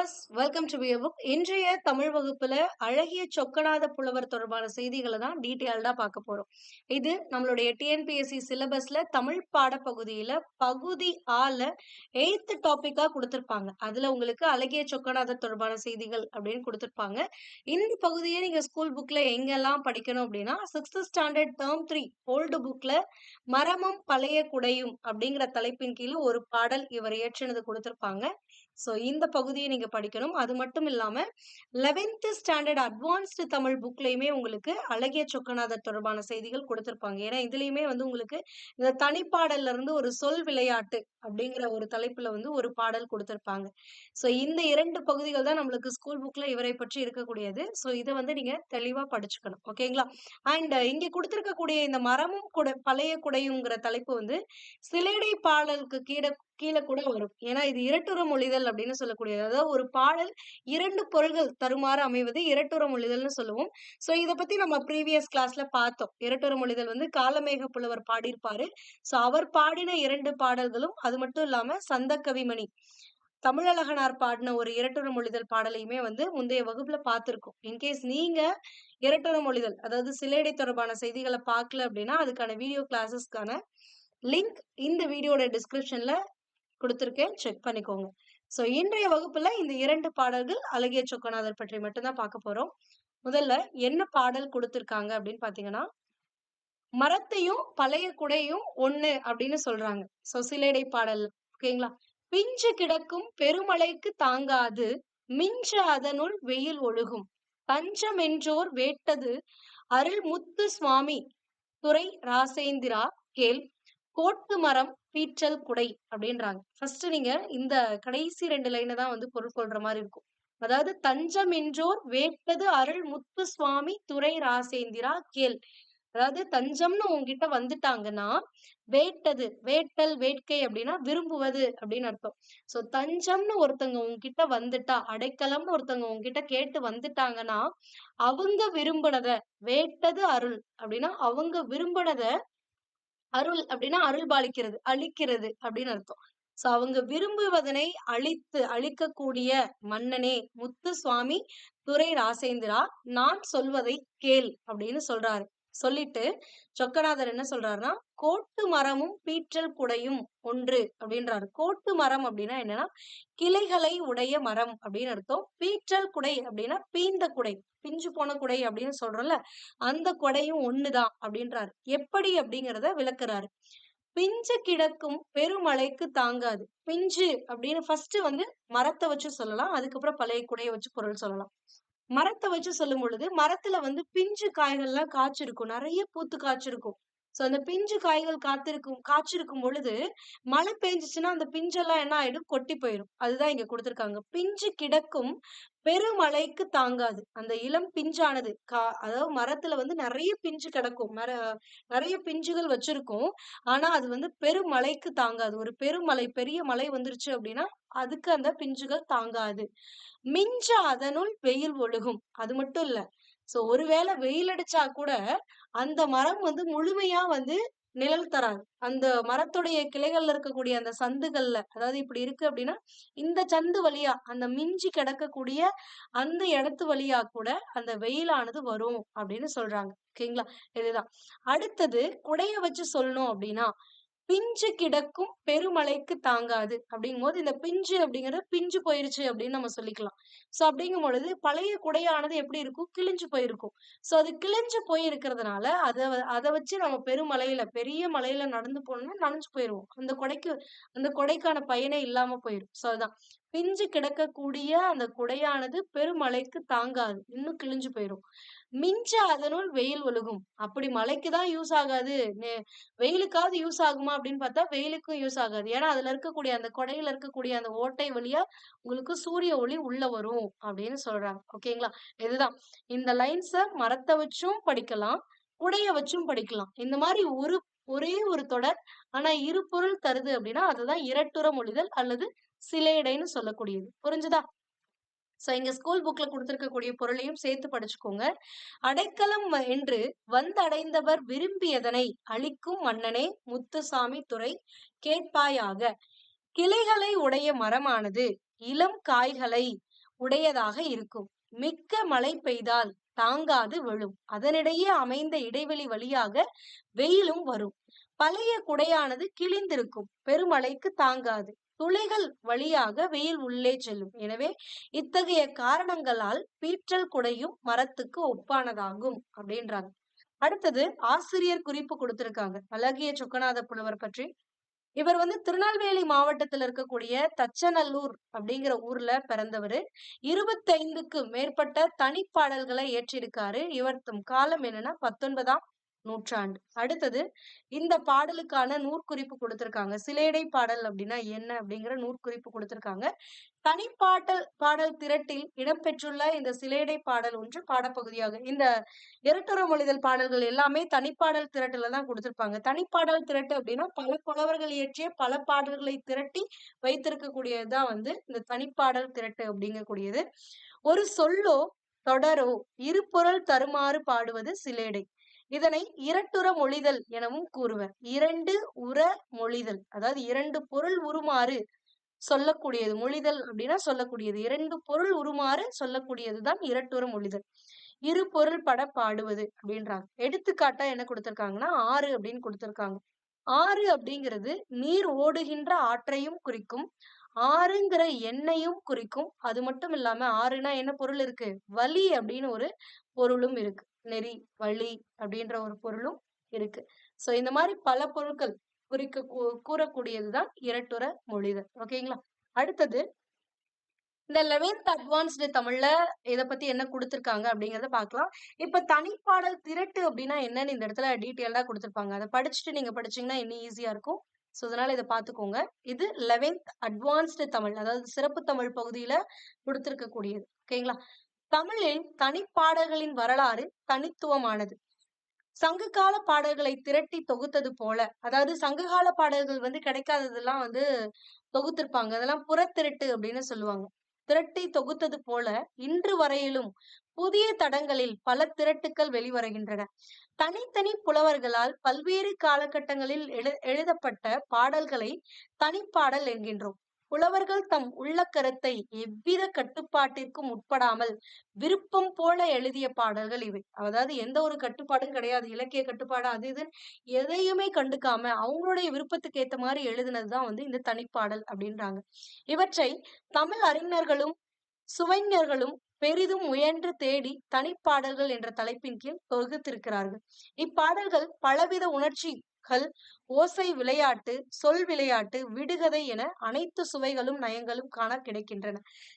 Bus welcome to பியர் book இன்றைய தமிழ் வகுப்புல அழகிய சொக்கநாத புலவர் தொடர்பான செய்திகளை தான் டீட்டெயில்டா பார்க்க போறோம். இது நம்மளுடைய டிஎன்பிஎஸ்சி சிலபஸ்ல தமிழ் பாடப்பகுதியில பகுதி ஆல எயித்து டாபிக்கா கொடுத்திருப்பாங்க. அதுல உங்களுக்கு அழகிய சொக்கநாத தொடர்பான செய்திகள் அப்படின்னு கொடுத்திருப்பாங்க. இந்த பகுதியை நீங்க ஸ்கூல் புக்ல எங்கெல்லாம் படிக்கணும் அப்படின்னா sixth standard term three old புக்ல மரமும் பழைய குடையும் அப்படிங்கிற தலைப்பின் கீழே ஒரு பாடல் இவர் இயற்றினது கொடுத்திருப்பாங்க. ஸோ இந்த பகுதியை நீங்க படிக்கணும். அது மட்டும் இல்லாமல் லெவன்த்து ஸ்டாண்டர்ட் அட்வான்ஸ்டு தமிழ் புக்லையுமே உங்களுக்கு அழகிய சொக்கநாதர் தொடர்பான செய்திகள் கொடுத்துருப்பாங்க. ஏன்னா இதுலேயுமே வந்து உங்களுக்கு இந்த தனிப்பாடல்ல இருந்து ஒரு சொல் விளையாட்டு அப்படிங்கிற ஒரு தலைப்புல வந்து ஒரு பாடல் கொடுத்துருப்பாங்க. ஸோ இந்த இரண்டு பகுதிகள் தான் நம்மளுக்கு ஸ்கூல் புக்ல இவரை பற்றி இருக்கக்கூடியது. ஸோ இதை வந்து நீங்க தெளிவா படிச்சுக்கணும். ஓகேங்களா? அண்ட் இங்க கொடுத்துருக்கக்கூடிய இந்த மரமும் குடை பழைய குடையுங்கிற தலைப்பு வந்து சிலேடை பாடலுக்கு கீழே கீழே கூட வரும். ஏன்னா இது இரட்டுற மொழிதல் அப்படின்னு சொல்லக்கூடியது. அதாவது ஒரு பாடல் இரண்டு பொருள்கள் தருமாறு அமைவது இரட்டுற மொழிதல்னு சொல்லுவோம். சோ இதை பத்தி நம்ம ப்ரீவியஸ் கிளாஸ்ல பார்த்தோம். இரட்டுற மொழிதல் வந்து காலமேக புலவர் பாடியிருப்பாரு. சோ அவர் பாடின இரண்டு பாடல்களும் அது மட்டும் இல்லாம சந்த கவிமணி தமிழழகனார் பாடின ஒரு இரட்டுற மொழிதல் பாடலையுமே வந்து முந்தைய வகுப்புல பார்த்திருக்கோம். இன்கேஸ் நீங்க இரட்டுற மொழிதல் அதாவது சிலேடை தொடர்பான செய்திகளை பார்க்கல அப்படின்னா அதுக்கான வீடியோ கிளாஸஸ்க்கான லிங்க் இந்த வீடியோட டிஸ்கிரிப்ஷன்ல கொடுத்துருக்கேன். செக் பண்ணிக்கோங்க. ஸோ இன்றைய வகுப்புல இந்த இரண்டு பாடல்கள் அழகிய சொக்கநாதர் பற்றி மட்டும்தான் பார்க்க போறோம். முதல்ல என்ன பாடல் கொடுத்துருக்காங்க அப்படின்னு பாத்தீங்கன்னா மரத்தையும் பழைய குடையும் ஒண்ணு அப்படின்னு சொல்றாங்க. ஸோ சிலேடை பாடல். ஓகேங்களா பிஞ்சு கிடக்கும் பெருமழைக்கு தாங்காது மிஞ்ச அதனுள் வெயில் ஒழுகும். பஞ்சம் என்றோர் வேட்டது அருள் முத்து சுவாமி துறை ராசேந்திரா கேள். கோட்டு மரம் பீச்சல் குடை அப்படின்றாங்க. ஃபர்ஸ்ட் நீங்க இந்த கடைசி ரெண்டு லைனை தான் வந்து பொருள் கொள்ற மாதிரி இருக்கும். அதாவது தஞ்சம் என்றோர் வேட்டது அருள் முத்து சுவாமி துறை ராசேந்திரா கேள். அதாவது தஞ்சம்னு உங்ககிட்ட வந்துட்டாங்கன்னா வேட்டது வேட்டல் வேட்கை அப்படின்னா விரும்புவது அப்படின்னு அர்த்தம். சோ தஞ்சம்னு ஒருத்தங்க உங்ககிட்ட வந்துட்டா அடைக்கலம்னு ஒருத்தங்க உங்ககிட்ட கேட்டு வந்துட்டாங்கன்னா அவங்க விரும்பினத வேட்டது அருள் அப்படின்னா அவங்க விரும்பினத அருள் அப்படின்னா அருள் பாலிக்கிறது அழிக்கிறது அப்படின்னு அர்த்தம். சோ அவங்க விரும்புவதனை அழித்து அழிக்கக்கூடிய மன்னனே முத்து சுவாமி துரை ராசேந்திரா நான் சொல்வதை கேள் அப்படின்னு சொல்றாரு. சொல்லிட்டு சொக்கநாதர் என்ன சொல்றாருன்னா கோட்டு மரமும் பீற்றல் குடையும் ஒன்று அப்படின்றாரு. கோட்டு மரம் அப்படின்னா என்னன்னா கிளைகளை உடைய மரம் அப்படின்னு அர்த்தம். பீற்றல் குடை அப்படின்னா பீந்த குடை பிஞ்சு போன குடை அப்படின்னு சொல்றோம்ல அந்த குடையும் ஒண்ணுதான் அப்படின்றாரு. எப்படி அப்படிங்கிறத விளக்குறாரு. பிஞ்சு கிடக்கும் பெருமழைக்கு தாங்காது. பிஞ்சு அப்படின்னு ஃபர்ஸ்ட் வந்து மரத்தை வச்சு சொல்லலாம் அதுக்கப்புறம் பழைய குடையை வச்சு பொருள் சொல்லலாம். மரத்தை வச்சு சொல்லும் பொழுது மரத்துல வந்து பிஞ்சு காய்கள்லாம் காய்ச்சிருக்கும். நிறைய பூத்து காய்ச்சிருக்கும். சோ அந்த பிஞ்சு காய்கள் காத்திருக்கும் காய்ச்சிருக்கும் பொழுது மழை பெஞ்சிச்சுன்னா அந்த பிஞ்செல்லாம் என்ன ஆயிடும்? கொட்டி போயிடும் அதுதான் இங்க கொடுத்துருக்காங்க. பிஞ்சு கிடக்கும் பெருமழைக்கு தாங்காது. அந்த இளம் பிஞ்சானது கா அதாவது மரத்துல வந்து நிறைய பிஞ்சு கிடக்கும். மர நிறைய பிஞ்சுகள் வச்சிருக்கும். ஆனா அது வந்து பெருமழைக்கு தாங்காது. ஒரு பெருமழை பெரிய மழை வந்துருச்சு அப்படின்னா அதுக்கு அந்த பிஞ்சுகள் தாங்காது. மிஞ்ச அதனுள் வெயில் ஒழுகும். அது மட்டும் இல்ல சோ ஒருவேளை வெயில் அடிச்சா கூட அந்த மரம் வந்து முழுமையா வந்து நிழல் தராது. அந்த மரத்துடைய கிளைகள்ல இருக்கக்கூடிய அந்த சந்துகள்ல அதாவது இப்படி இருக்கு அப்படின்னா இந்த சந்து வழியா அந்த மிஞ்சி கிடக்கக்கூடிய அந்த இடத்து வழியா கூட அந்த வெயிலானது வரும் அப்படின்னு சொல்றாங்க. ஓகேங்களா? இதுதான். அடுத்தது குடைய வச்சு சொல்லணும் அப்படின்னா பிஞ்சு கிடக்கும் பெருமழைக்கு தாங்காது. அப்படிங்கும் போது இந்த பிஞ்சு அப்படிங்கிறது பிஞ்சு போயிருச்சு அப்படின்னு நம்ம சொல்லிக்கலாம். ஸோ அப்படிங்கும் பொழுது பழைய குடையானது எப்படி இருக்கும்? கிழிஞ்சு போயிருக்கும். ஸோ அது கிழிஞ்சு போயிருக்கிறதுனால அதை அதை வச்சு நம்ம பெருமலையில பெரிய மலையில நடந்து போனோம்னா நனைஞ்சு போயிடுவோம் அந்த கொடைக்கு அந்த கொடைக்கான பயனே இல்லாம போயிடும் ஸோ அதுதான். பிஞ்சு கிடக்கக்கூடிய அந்த குடையானது பெருமழைக்கு தாங்காது. இன்னும் கிழிஞ்சு போயிடும் மிஞ்ச அதனுள் வெயில் ஒழுகும். அப்படி மழைக்கு தான் யூஸ் ஆகாது. வெயிலுக்காவது யூஸ் ஆகுமா அப்படின்னு பார்த்தா வெயிலுக்கும் யூஸ் ஆகாது. ஏன்னா அதுல இருக்கக்கூடிய அந்த கொடையில இருக்கக்கூடிய அந்த ஓட்டை வழியா உங்களுக்கு சூரிய ஒளி உள்ள வரும் அப்படின்னு சொல்றாங்க. ஓகேங்களா இதுதான். இந்த லைன்ஸ மரத்தை வச்சும் படிக்கலாம் குடைய வச்சும் படிக்கலாம். இந்த மாதிரி ஒரு ஒரே ஒரு தொடர் ஆனா இரு பொருள் தருது அப்படின்னா அதுதான் இரட்டுற மொழிதல் அல்லது சிலேடைன்னு சொல்லக்கூடியது. புரிஞ்சுதா? ஸோ இங்கே ஸ்கூல் புக்கில் கொடுத்துருக்கக்கூடிய பொருளையும் சேர்த்து படிச்சுக்கோங்க. அடைக்கலம் என்று வந்தடைந்தவர் விரும்பியதனை அளிக்கும் மன்னனே முத்துசாமி துறை கேட்பாயாக. கிளைகளை உடைய மரமானது இளம் காய்களை உடையதாக இருக்கும். மிக்க மழை பெய்தால் தாங்காது விழும். அதனிடையே அமைந்த இடைவெளி வழியாக வெயிலும் வரும். பழைய குடையானது கிழிந்திருக்கும். பெருமழைக்கு தாங்காது. துளைகள் வழியாக வெயில் உள்ளே செல்லும். எனவே இத்தகைய காரணங்களால் பீற்றல் குடையும் மரத்துக்கு ஒப்பானதாகும் அப்படின்றாங்க. அடுத்தது ஆசிரியர் குறிப்பு கொடுத்திருக்காங்க. அழகிய சொக்கநாத புலவர் பற்றி. இவர் வந்து திருநெல்வேலி மாவட்டத்தில் இருக்கக்கூடிய தச்சநல்லூர் அப்படிங்கிற ஊர்ல பிறந்தவர். இருபத்தைந்துக்கு மேற்பட்ட தனிப்பாடல்களை ஏற்றிருக்காரு இவர் காலம் என்னன்னா பத்தொன்பதாம் நூற்றாண்டு. அடுத்தது இந்த பாடலுக்கான நூற்குறிப்பு கொடுத்திருக்காங்க. சிலேடை பாடல் அப்படின்னா என்ன அப்படிங்கிற நூற்குறிப்பு கொடுத்திருக்காங்க. தனிப்பாடல் பாடல் திரட்டில் இடம்பெற்றுள்ள இந்த சிலேடை பாடல் ஒன்று பாடப்பகுதியாக இந்த இரட்டுற மொழிதல் பாடல்கள் எல்லாமே தனிப்பாடல் திரட்டுல தான் கொடுத்திருப்பாங்க. தனிப்பாடல் திரட்டு அப்படின்னா பல புலவர்கள் இயற்றிய பல பாடல்களை திரட்டி வைத்திருக்கக்கூடியதுதான் வந்து இந்த தனிப்பாடல் திரட்டு அப்படிங்கக்கூடியது. ஒரு சொல்லோ தொடரோ இருபொருள் தருமாறு பாடுவது சிலேடை இதனை இரட்டுற மொழிதல் எனவும் கூறுவர். இரண்டு உர மொழிதல் அதாவது இரண்டு பொருள் உருமாறு சொல்லக்கூடியது. மொழிதல் அப்படின்னா சொல்லக்கூடியது. இரண்டு பொருள் உருமாறு சொல்லக்கூடியதுதான் இரட்டுற மொழிதல். இரு பொருள் பட பாடுவது அப்படின்றாங்க. எடுத்துக்காட்டா என்ன கொடுத்திருக்காங்கன்னா ஆறு அப்படின்னு கொடுத்திருக்காங்க. ஆறு அப்படிங்கிறது நீர் ஓடுகின்ற ஆற்றையும் குறிக்கும் ஆறுங்கிற எண்ணையும் குறிக்கும். அது மட்டும் இல்லாம ஆறுனா என்ன பொருள் இருக்கு? வலி அப்படின்னு ஒரு பொருளும் இருக்கு. நெறி வழி அப்படின்ற ஒரு பொருளும் இருக்கு. சோ இந்த மாதிரி பல பொருட்கள் குறிக்க கூறக்கூடியதுதான் இரட்டுற மொழிதல் ஓகேங்களா? அடுத்தது இந்த லெவன்த் அட்வான்ஸ்டு தமிழ்ல இத பத்தி என்ன கொடுத்துருக்காங்க அப்படிங்கறத பார்க்கலாம் இப்ப தனிப்பாடல் திரட்டு அப்படின்னா என்னன்னு இந்த இடத்துல டீட்டெயில்டா கொடுத்துருப்பாங்க. அதை படிச்சுட்டு நீங்க படிச்சீங்கன்னா இன்னும் ஈஸியா இருக்கும். ஸோ அதனால இதை பார்த்துக்கோங்க இது லெவன்த் அட்வான்ஸ்டு தமிழ் அதாவது சிறப்பு தமிழ் பகுதியில கொடுத்திருக்கக்கூடியது. ஓகேங்களா? தமிழில் தனிப்பாடல்களின் வரலாறு தனித்துவமானது. சங்ககால பாடல்களை திரட்டி தொகுத்தது போல அதாவது சங்ககால பாடல்கள் வந்து கிடைக்காததெல்லாம் வந்து தொகுத்திருப்பாங்க. அதெல்லாம் புறத்திரட்டு அப்படின்னு சொல்லுவாங்க. திரட்டி தொகுத்தது போல இன்று வரையிலும் புதிய தடங்களில் பல திரட்டுக்கள் வெளிவருகின்றன. தனித்தனி புலவர்களால் பல்வேறு காலகட்டங்களில் எழு எழுதப்பட்ட பாடல்களை தனிப்பாடல் என்கின்றோம். புலவர்கள் தம் உள்ள கருத்தை எவ்வித கட்டுப்பாட்டிற்கும் உட்படாமல் விருப்பம் போல எழுதிய பாடல்கள் இவை. அதாவது எந்த ஒரு கட்டுப்பாடும் கிடையாது. இலக்கிய கட்டுப்பாடு அது இது எதையுமே கண்டுக்காம அவங்களுடைய விருப்பத்துக்கு ஏத்த மாதிரி எழுதினதுதான் வந்து இந்த தனிப்பாடல் அப்படின்றாங்க. இவற்றை தமிழ் அறிஞர்களும் சுவைஞர்களும் பெரிதும் முயன்று தேடி தனிப்பாடல்கள் என்ற தலைப்பின் கீழ் தொகுத்திருக்கிறார்கள். இப்பாடல்கள் பலவித உணர்ச்சி சொற்கள் ஓசை விளையாட்டு சொல் விளையாட்டு விடுகதை என அனைத்து சுவைகளும் நயங்களும் காண கிடைக்கின்றன.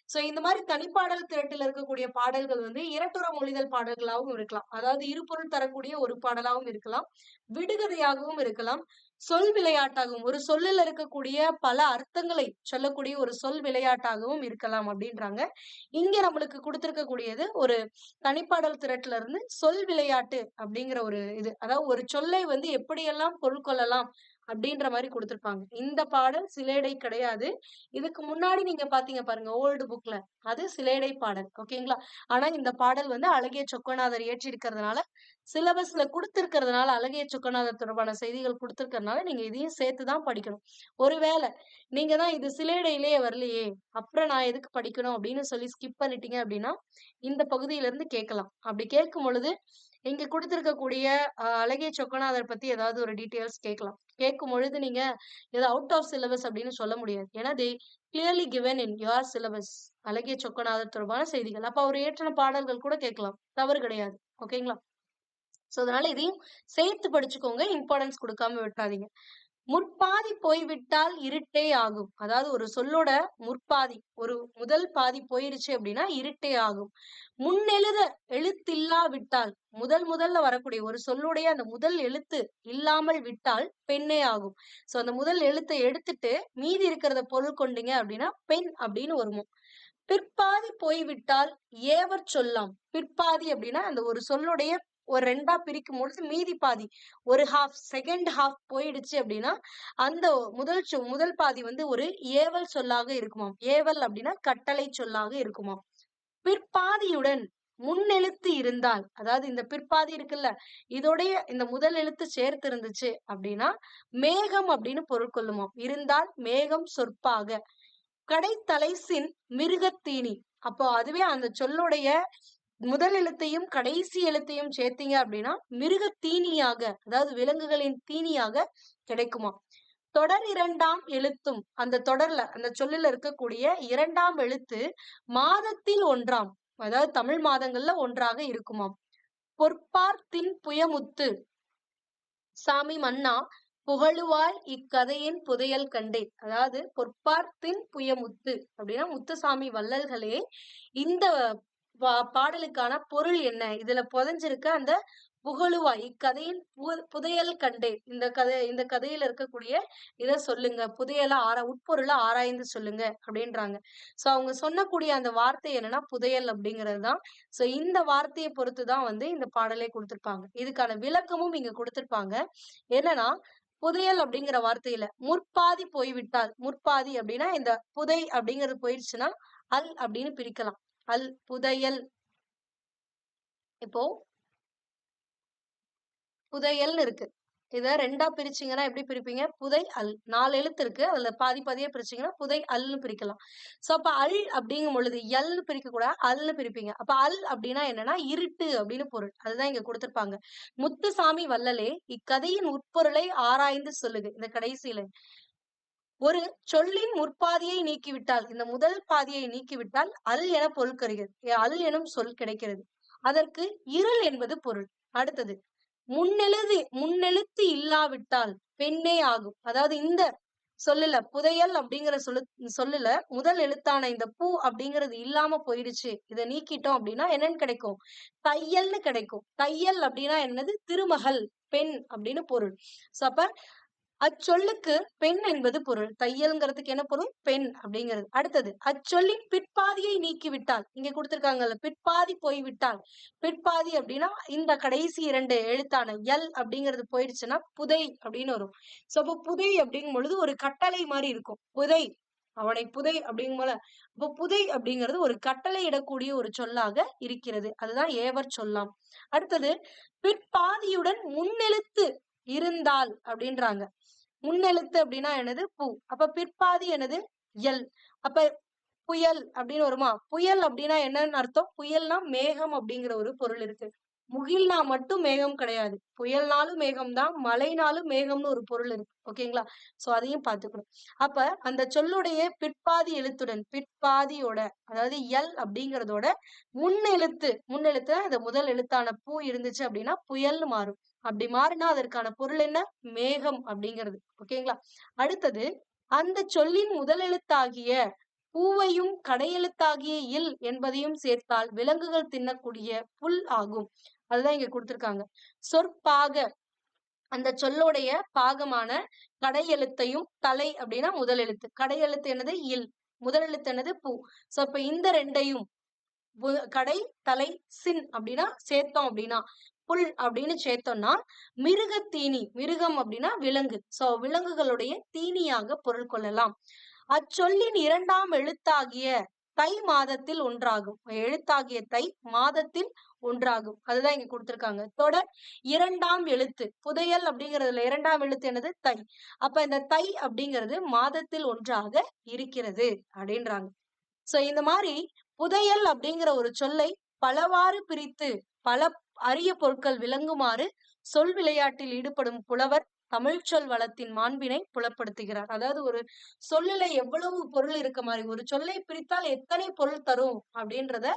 சோ இந்த மாதிரி தனிப்பாடல் திரட்டில் இருக்கக்கூடிய பாடல்கள் வந்து இரட்டுற மொழிதல் பாடல்களாகவும் இருக்கலாம். அதாவது இருபொருள் தரக்கூடிய ஒரு பாடலாகவும் இருக்கலாம். விடுகதையாகவும் இருக்கலாம். சொல் விளையாட்டாகவும் ஒரு சொல்லில் இருக்கக்கூடிய பல அர்த்தங்களை சொல்லக்கூடிய ஒரு சொல் விளையாட்டாகவும் இருக்கலாம் அப்படின்றாங்க. இங்க நம்மளுக்கு கொடுத்திருக்கக்கூடியது ஒரு தனிப்பாடல் திரட்டுல இருந்து சொல் விளையாட்டு அப்படிங்கிற ஒரு இது. அதாவது ஒரு சொல்லை வந்து எப்படியெல்லாம் பொருள் கொள்ளலாம் அப்படின்ற மாதிரி கொடுத்துருப்பாங்க. இந்த பாடல் சிலேடை கிடையாது. இதுக்கு முன்னாடி நீங்க பாத்தீங்க பாருங்க ஓல்டு புக்ல அது சிலேடை பாடல் ஓகேங்களா? ஆனா இந்த பாடல் வந்து அழகிய சொக்கநாதர் ஏற்றி இருக்கிறதுனால சிலபஸ்ல கொடுத்திருக்கிறதுனால அழகிய சொக்கநாதர் தொடர்பான செய்திகள் கொடுத்திருக்கிறதுனால நீங்க இதையும் சேர்த்துதான் படிக்கணும். ஒருவேளை நீங்க தான் இது சிலேடையிலேயே வரலையே அப்புறம் நான் எதுக்கு படிக்கணும் அப்படின்னு சொல்லி ஸ்கிப் பண்ணிட்டீங்க அப்படின்னா இந்த பகுதியில இருந்து கேட்கலாம். அப்படி கேட்கும் பொழுது இங்க கொடுத்திருக்கக்கூடிய அஹ், அழகிய சொக்கநாதர் பத்தி ஏதாவது ஒரு டீட்டெயில்ஸ் கேட்கலாம். கேட்கும் பொழுது நீங்க ஏதோ அவுட் ஆஃப் சிலபஸ் அப்படின்னு சொல்ல முடியாது. ஏன்னா they clearly given in your syllabus அழகிய சொக்கநாதர் தொடர்பான செய்திகள். அப்ப அவர் ஏற்றின பாடல்கள் கூட கேட்கலாம். தவறு கிடையாது. ஓகேங்களா? சோ அதனால இதையும் சேர்த்து படிச்சுக்கோங்க. இம்பார்ட்டன்ஸ் கொடுக்காம விட்டுறாதீங்க. முற்பாதி போய்விட்டால் இருட்டே ஆகும். அதாவது ஒரு சொல்லோட முற்பாதி ஒரு முதல் பாதி போயிருச்சு அப்படின்னா இருட்டே ஆகும். முன்னெழுத எழுத்தில்லாவிட்டால் முதல் முதல்ல வரக்கூடிய ஒரு சொல்லுடைய அந்த முதல் எழுத்து இல்லாமல் விட்டால் பெண்ணே ஆகும். சோ அந்த முதல் எழுத்தை எடுத்துட்டு மீதி இருக்கிறத பொருள் கொண்டீங்க அப்படின்னா பெண் அப்படின்னு வருமோ? பிற்பாதி போய்விட்டால் ஏவர் சொல்லாம் பிற்பாதி அப்படின்னா அந்த ஒரு சொல்லுடைய ஒரு ரெண்டா பிரிக்கும் பொழுது மீதி பாதி ஒரு ஹாஃப் செகண்ட் ஹாஃப் போயிடுச்சு அப்படின்னா அந்த முதல் சொல் முதல் பாதி வந்து ஒரு ஏவல் சொல்லாக இருக்குமாம். ஏவல் அப்படின்னா கட்டளை சொல்லாக இருக்குமாம். பிற்பாதியுடன் முன்னெழுத்து இருந்தால் அதாவது இந்த பிற்பாதி இருக்குல்ல இதோடைய இந்த முதல் எழுத்து சேர்த்து இருந்துச்சு அப்படின்னா மேகம் அப்படின்னு பொருள் கொள்ளுமாம். இருந்தால் மேகம் சொற்பாக. கடைத்தலைசின் மிருகத்தீனி. அப்போ அதுவே அந்த சொல்லுடைய முதல் எழுத்தையும் கடைசி எழுத்தையும் சேர்த்தீங்க அப்படின்னா மிருக தீனியாக அதாவது விலங்குகளின் தீனியாக கிடைக்குமா? தொடர் இரண்டாம் எழுத்தும் அந்த தொடர்ல அந்த சொல்லில இருக்கக்கூடிய இரண்டாம் எழுத்து மாதத்தில் ஒன்றாம் அதாவது தமிழ் மாதங்கள்ல ஒன்றாக இருக்குமாம். பொற்பார்த்தின் புயமுத்து சாமி மன்னா புகழுவாய் இக்கதையின் புதையல் கண்டே. அதாவது பொற்பார்த்தின் புயமுத்து அப்படின்னா முத்துசாமி வள்ளல்களே இந்த பாடலுக்கான பொருள் என்ன? இதுல புதைஞ்சிருக்க அந்த புகழுவாய். இக்கதையின் புதையல் கண்டே. இந்த கதை இந்த கதையில இருக்கக்கூடிய இத சொல்லுங்க. புதையல ஆரா உட்பொருளை ஆராய்ந்து சொல்லுங்க அப்படின்றாங்க. சோ அவங்க சொன்னக்கூடிய அந்த வார்த்தை என்னன்னா புதையல் அப்படிங்கிறது தான். சோ இந்த வார்த்தையை பொறுத்துதான் வந்து இந்த பாடலே கொடுத்திருப்பாங்க. இதுக்கான விளக்கமும் இங்க கொடுத்துருப்பாங்க. என்னன்னா புதையல் அப்படிங்கிற வார்த்தையில முற்பாதி போய்விட்டால். முற்பாதி அப்படின்னா இந்த புதை அப்படிங்கிறது போயிடுச்சுன்னா அல் அப்படின்னு பிரிக்கலாம். அல் புதையல். இப்போ புதையல்னு இருக்கு. இத ரெண்டா பிரிச்சீங்கன்னா எப்படி பிரிப்பீங்க? புதை அல். நாலு எழுத்து இருக்கு. அதுல பாதி பாதியா பிரிச்சீங்கன்னா புதை அல்னு பிரிக்கலாம். சோ அப்ப அல் அப்படிங்கும் பொழுது எல்னு பிரிக்க கூட அல்னு பிரிப்பீங்க. அப்ப அல் அப்படின்னா என்னன்னா இருட்டு அப்படின்னு பொருள். அதுதான் இங்க கொடுத்துருப்பாங்க. முத்துசாமி வல்லலே இக்கதையின் உட்பொருளை ஆராய்ந்து சொல்லுது. இந்த கடைசியில. ஒரு சொல்லின் முற்பாதியை நீக்கிவிட்டால் இந்த முதல் பாதியை நீக்கிவிட்டால் அல் என பொருள் கருகிறது அல் எனும் சொல் கிடைக்கிறது. அதற்கு இருள் என்பது பொருள். அடுத்தது முன்னெழுது முன்னெழுத்து இல்லாவிட்டால் பெண்ணே ஆகும். அதாவது இந்த சொல்லல புதையல் அப்படிங்கிற சொல்லு சொல்லுல முதல் எழுத்தான இந்த பூ அப்படிங்கிறது இல்லாம போயிடுச்சு. இதை நீக்கிட்டோம் அப்படின்னா என்னன்னு கிடைக்கும்? தையல்னு கிடைக்கும். தையல் அப்படின்னா என்னது? திருமகள் பெண் அப்படின்னு பொருள். சோ அப்ப அச்சொல்லுக்கு பெண் என்பது பொருள். தையல்ங்கிறதுக்கு என்ன பொருள்? பெண் அப்படிங்கிறது. அடுத்தது அச்சொல்லின் பிற்பாதியை நீக்கிவிட்டால். இங்க கொடுத்திருக்காங்கல்ல பிற்பாதி போய்விட்டால். பிற்பாதி அப்படின்னா இந்த கடைசி இரண்டு எழுத்தான எல் அப்படிங்கிறது போயிடுச்சுன்னா புதை அப்படின்னு வரும். சோ அப்போ புதை அப்படிங்கும் பொழுது ஒரு கட்டளை மாதிரி இருக்கும். புதை அவனை புதை அப்படிங்கும் போல. இப்போ புதை அப்படிங்கிறது ஒரு கட்டளை இடக்கூடிய ஒரு சொல்லாக இருக்கிறது. அதுதான் ஏவர் சொல்லாம். அடுத்தது பிற்பாதியுடன் முன்னெழுத்து இருந்தால் அப்படின்றாங்க. முன்னெழுத்து அப்படின்னா என்னது? பூ. அப்ப பிற்பாதி என்னது? எல். அப்ப புயல் அப்படின்னு வருமா? புயல் அப்படின்னா என்னன்னு அர்த்தம்? புயல்னா மேகம் அப்படிங்கிற ஒரு பொருள் இருக்கு. முகில்னா மட்டும் மேகம் கிடையாது. புயல்னாலும் மேகம் தான் மழைனாலும் மேகம்னு ஒரு பொருள் இருக்கு. ஓகேங்களா? சோ அதையும் பார்த்துக்கணும். அப்ப அந்த சொல்லுடைய பிற்பாதி எழுத்துடன் பிற்பாதியோட அதாவது எல் அப்படிங்கிறதோட முன்னெழுத்து முன்னெழுத்து அந்த முதல் எழுத்தான பூ இருந்துச்சு அப்படின்னா புயல்னு மாறும். அப்படி மாறினா அதற்கான பொருள் என்ன? மேகம் அப்படிங்கிறது. ஓகேங்களா? அடுத்தது அந்த சொல்லின் முதல் எழுத்தாகிய பூவையும் கடையெழுத்தாகிய இல் என்பதையும் சேர்த்தால் விலங்குகள் தின்னக்கூடிய புல் ஆகும். அதுதான் இங்க கொடுத்திருக்காங்க. சொற்பாக அந்த சொல்லுடைய பாகமான கடையெழுத்தையும் தலை அப்படின்னா முதல் எழுத்து. கடையெழுத்து என்னது? இல். முதல் எழுத்து என்னது? பூ. சோ இப்ப இந்த ரெண்டையும் கடை தலை சின் அப்படின்னா சேர்த்தோம் அப்படின்னா புல் அப்படின்னு சேர்த்தோம்னா மிருக தீனி மிருகம் அப்படின்னா விலங்கு. சோ விலங்குகளுடைய தீனியாக பொருள் கொள்ளலாம். அச்சொல்லின் இரண்டாம் எழுத்தாகிய தை மாதத்தில் ஒன்றாகும். எழுத்தாகிய தை மாதத்தில் ஒன்றாகும். அதுதான் இங்க கொடுத்திருக்காங்க. தொடர் இரண்டாம் எழுத்து. புதையல் அப்படிங்கிறதுல இரண்டாம் எழுத்து என்னது? தை. அப்ப இந்த தை அப்படிங்கிறது மாதத்தில் ஒன்றாக இருக்கிறது அப்படின்றாங்க. சோ இந்த மாதிரி புதையல் அப்படிங்கிற ஒரு சொல்லை பலவாறு பிரித்து பல அரிய பொருட்கள் விளங்குமாறு சொல் விளையாட்டில் ஈடுபடும் புலவர் தமிழ்ச்சொல் வளத்தின் மாண்பினை புலப்படுத்துகிறார். அதாவது ஒரு சொல்லில எவ்வளவு பொருள் இருக்க மாதிரி ஒரு சொல்லை பிரித்தால் எத்தனை பொருள் தரும் அப்படின்றத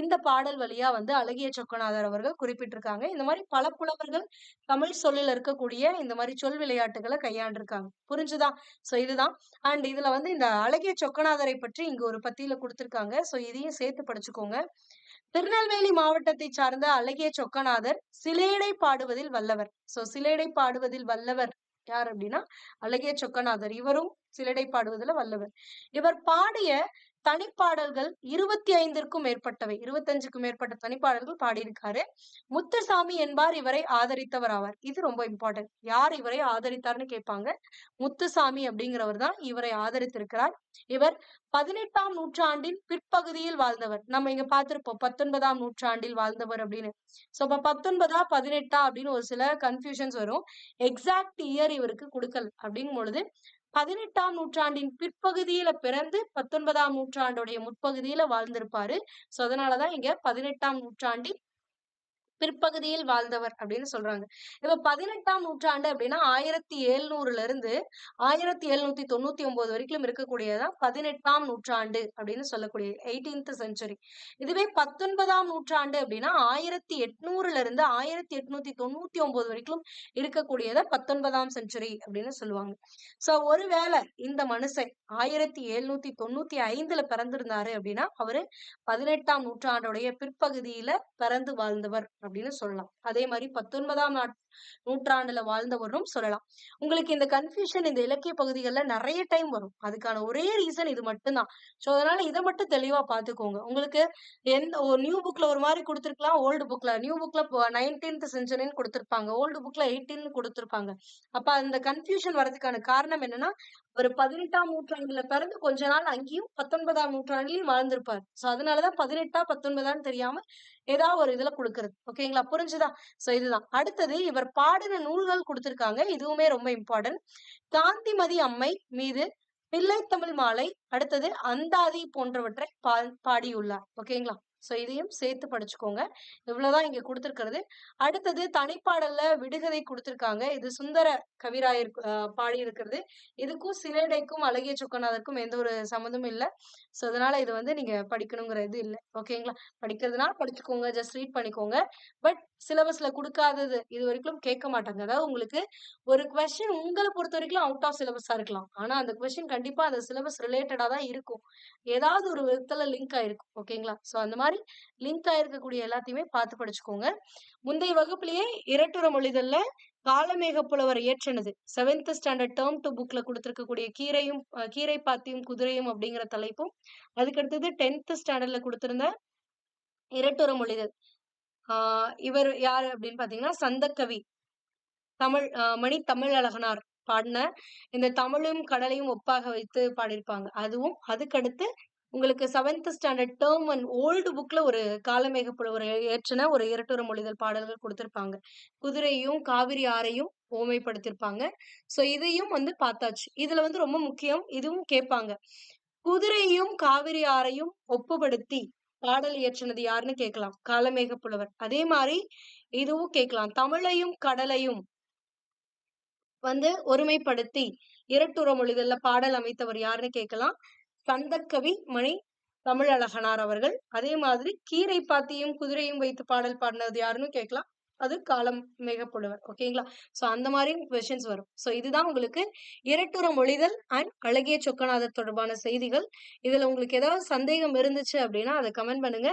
இந்த பாடல் வழியா வந்து அழகிய சொக்கநாதர் அவர்கள் குறிப்பிட்டிருக்காங்க. இந்த மாதிரி பல புலவர்கள் தமிழ் சொல்லில் இருக்கக்கூடிய இந்த மாதிரி சொல் விளையாட்டுகளை கையாண்டிருக்காங்க. புரிஞ்சுதா? சோ இதுதான். அண்ட் இதுல வந்து இந்த அழகிய சொக்கநாதரை பற்றி இங்க ஒரு பத்தியில கொடுத்திருக்காங்க. சோ இதையும் சேர்த்து படிச்சுக்கோங்க. திருநெல்வேலி மாவட்டத்தை சார்ந்த அழகிய சொக்கநாதர் சிலேடை பாடுவதில் வல்லவர். சோ சிலேடை பாடுவதில் வல்லவர் யார் அப்படின்னா அழகிய சொக்கநாதர். இவரும் சிலடை பாடுவதில் வல்லவர். இவர் பாடிய தனிப்பாடல்கள் இருபத்தி ஐந்திற்கும் மேற்பட்டவை. இருபத்தஞ்சுக்கும் மேற்பட்ட தனிப்பாடல்கள் பாடியிருக்காரு. முத்துசாமி என்பார் இவரை ஆதரித்தவர் ஆவார். இது ரொம்ப இம்பார்ட்டன்ட் யார் இவரை ஆதரித்தார்னு கேட்பாங்க. முத்துசாமி அப்படிங்கிறவர் தான் இவரை ஆதரித்திருக்கிறார். இவர் பதினெட்டாம் நூற்றாண்டின் பிற்பகுதியில் வாழ்ந்தவர். நம்ம இங்க பார்த்திருப்போம் பத்தொன்பதாம் நூற்றாண்டில் வாழ்ந்தவர் அப்படின்னு. சோ இப்ப பத்தொன்பதா பதினெட்டா அப்படின்னு ஒரு சில கன்ஃபியூஷன்ஸ் வரும். எக்ஸாக்ட் இயர் இவருக்கு கொடுக்கல் அப்படிங்கும் பொழுது பதினெட்டாம் நூற்றாண்டின் பிற்பகுதியில பிறந்து பத்தொன்பதாம் நூற்றாண்டுடைய முற்பகுதியில வாழ்ந்திருப்பாரு. சோ அதனாலதான் இங்க பதினெட்டாம் நூற்றாண்டின் பிற்பகுதியில் வாழ்ந்தவர் அப்படின்னு சொல்றாங்க. இப்ப பதினெட்டாம் நூற்றாண்டு அப்படின்னா ஆயிரத்தி எழுநூறுல இருந்து ஆயிரத்தி எழுநூத்தி தொண்ணூத்தி ஒன்பது வரைக்கும் இருக்கக்கூடியதான் பதினெட்டாம் நூற்றாண்டு அப்படின்னு சொல்லக்கூடிய எயிட்டீன்த் செஞ்சுரி இதுவே பத்தொன்பதாம் நூற்றாண்டு அப்படின்னா ஆயிரத்தி எட்நூறுல இருந்து ஆயிரத்தி எட்நூத்தி தொண்ணூத்தி ஒன்பது வரைக்கும் இருக்கக்கூடியத பத்தொன்பதாம் செஞ்சுரி அப்படின்னு சொல்லுவாங்க. சோ ஒருவேளை இந்த மனுஷன் ஆயிரத்தி எழுநூத்தி தொண்ணூத்தி ஐந்துல பிறந்திருந்தாரு அப்படின்னா அவரு பதினெட்டாம் நூற்றாண்டுடைய பிற்பகுதியில பிறந்து வாழ்ந்தவர் அப்படின்னு சொல்லலாம். அதே மாதிரி பத்தொன்பதாம் நாட் நூற்றாண்டுல வாழ்ந்தவரும் சொல்லலாம். உங்களுக்கு இந்த கன்ஃபியூஷன் இந்த இலக்கிய பகுதிகள்ல நிறைய டைம் வரும். அதுக்கான ஒரே ரீசன் இது மட்டும்தான். சோ அதனால இதை மட்டும் தெளிவா பாத்துக்கோங்க உங்களுக்கு எந்த ஒரு நியூ புக்ல ஒரு மாதிரி கொடுத்துருக்கலாம் ஓல்டு புக்ல நியூ புக்ல நைன்டீன்த் செஞ்சுரின்னு கொடுத்துருப்பாங்க. ஓல்டு புக்ல எயிட்டீன் கொடுத்துருப்பாங்க. அப்ப அந்த கன்ஃபியூஷன் வரதுக்கான காரணம் என்னன்னா ஒரு பதினெட்டாம் நூற்றாண்டுல பிறந்து கொஞ்ச நாள் அங்கேயும் பத்தொன்பதாம் நூற்றாண்டுலயும் வாழ்ந்திருப்பார். சோ அதனாலதான் பதினெட்டா பத்தொன்பதான்னு தெரியாம ஏதாவது ஒரு இதுல கொடுக்கறது. ஓகேங்களா புரிஞ்சுதா? சோ இதுதான். அடுத்தது இவர் பாடின நூல்கள் கொடுத்திருக்காங்க. இதுவுமே ரொம்ப இம்பார்ட்டன்ட் காந்திமதி அம்மை மீது பிள்ளைத்தமிழ் மாலை அடுத்தது அந்தாதி போன்றவற்றை பா பாடியுள்ளார். ஓகேங்களா ஸோ இதையும் சேர்த்து படிச்சுக்கோங்க. இவ்வளவுதான் இங்கே கொடுத்துருக்கிறது. அடுத்தது தனிப்பாடல்ல விடுகதை கொடுத்துருக்காங்க. இது சுந்தர கவிராயர் பாடியிருக்கிறது. இதுக்கும் சிலேடைக்கும் அழகிய சொக்கநாதருக்கும் எந்த ஒரு சம்மந்தமும் இல்லை. ஸோ அதனால இது வந்து நீங்க படிக்கணுங்கிற இது இல்லை. ஓகேங்களா படிக்கிறதுனால படிச்சுக்கோங்க. ஜஸ்ட் ரீட் பண்ணிக்கோங்க. பட் சிலபஸ்ல கொடுக்காதது இது வரைக்கும் கேட்க மாட்டாங்க. அதாவது உங்களுக்கு ஒரு கொஷின் உங்களை பொறுத்த வரைக்கும் அவுட் ஆஃப் சிலபஸாக இருக்கலாம். ஆனால் அந்த கொஷின் கண்டிப்பாக அந்த சிலபஸ் ரிலேட்டடாக தான் இருக்கும். ஏதாவது ஒரு விதத்தில் லிங்க் ஆயிருக்கும் ஓகேங்களா ஸோ அந்த மாதிரி மாதிரி லிங்க் ஆயிருக்கக்கூடிய எல்லாத்தையுமே பார்த்து படிச்சுக்கோங்க. முந்தைய வகுப்புலயே இரட்டுற மொழிதல்ல காலமேக புலவர் இயற்றினது செவன்த் ஸ்டாண்டர்ட் டேர்ம் டு புக்ல கொடுத்துருக்கக்கூடிய கீரையும் கீரை பாத்தியும் குதிரையும் அப்படிங்கிற தலைப்பும் அதுக்கடுத்தது டென்த் ஸ்டாண்டர்ட்ல கொடுத்திருந்த இரட்டுற மொழிதல் ஆஹ் இவர் யாரு அப்படின்னு பாத்தீங்கன்னா சந்தக்கவி. தமிழ் மணி தமிழ் அழகனார் பாடின இந்த தமிழும் கடலையும் ஒப்பாக வைத்து பாடியிருப்பாங்க. அதுவும் அதுக்கடுத்து உங்களுக்கு seventh standard term and old புக்ல ஒரு காலமேக புலவர் ஏற்றின ஒரு இரட்டுற மொழிதல் பாடல்கள் கொடுத்திருப்பாங்க. குதிரையும் காவிரி ஆறையும் ஓமைப்படுத்திருப்பாங்க. ஸோ இதையும் வந்து பார்த்தாச்சு. இதுல வந்து ரொம்ப முக்கியம். இதுவும் கேட்பாங்க. குதிரையும் காவிரி ஆறையும் ஒப்புப்படுத்தி பாடல் இயற்றினது யாருன்னு கேட்கலாம். காலமேக புலவர் அதே மாதிரி இதுவும் கேட்கலாம். தமிழையும் கடலையும் வந்து ஒருமைப்படுத்தி இரட்டுற மொழிதல்ல பாடல் அமைத்தவர் யாருன்னு கேட்கலாம். சந்தக்கவி மணி தமிழழகனார் அவர்கள். அதே மாதிரி கீரை பாத்தியும் குதிரையும் வைத்து பாடல் பாடினது யாருன்னு கேட்கலாம். அது காலம் மிகப்படுவர் ஓகேங்களா சோ அந்த மாதிரி கொஸ்டின்ஸ் வரும். சோ இதுதான் உங்களுக்கு இரட்டுற மொழிதல் அண்ட் அழகிய சொக்கநாதர் தொடர்பான செய்திகள். இதுல உங்களுக்கு ஏதாவது சந்தேகம் இருந்துச்சு அப்படின்னா அதை கமெண்ட் பண்ணுங்க.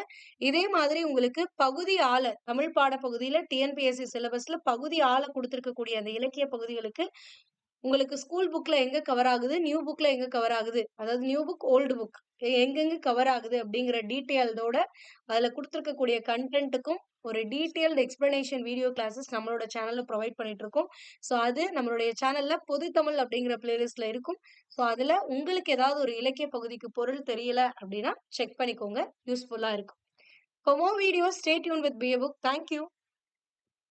இதே மாதிரி உங்களுக்கு பகுதி ஆள தமிழ் பாட பகுதியில டிஎன்பிஎஸ்சி சிலபஸ்ல பகுதி ஆள கொடுத்துருக்கக்கூடிய அந்த இலக்கிய பகுதிகளுக்கு உங்களுக்கு ஸ்கூல் புக்ல எங்க கவர் ஆகுது? நியூ புக்ல எங்க கவர் ஆகுது? அதாவது நியூ புக் ஓல்டு புக் எங்கெங்க கவர் ஆகுது அப்படிங்கிற டீட்டெயில்டோட அதுல கொடுத்துருக்கக்கூடிய கண்டென்ட்டுக்கும் ஒரு டீட்டெயில்டு எக்ஸ்பிளனேஷன் வீடியோ கிளாஸஸ் நம்மளோட சேனலில் ப்ரொவைட் பண்ணிட்டு இருக்கோம் ஸோ அது நம்மளுடைய சேனலில் பொது தமிழ் அப்படிங்கிற பிளேலிஸ்ட்ல இருக்கும். ஸோ அதில் உங்களுக்கு ஏதாவது ஒரு இலக்கிய பகுதிக்கு பொருள் தெரியல அப்படின்னா செக் பண்ணிக்கோங்க. யூஸ்ஃபுல்லாக இருக்கும். For more videos, stay tuned with Be a Book. Thank you.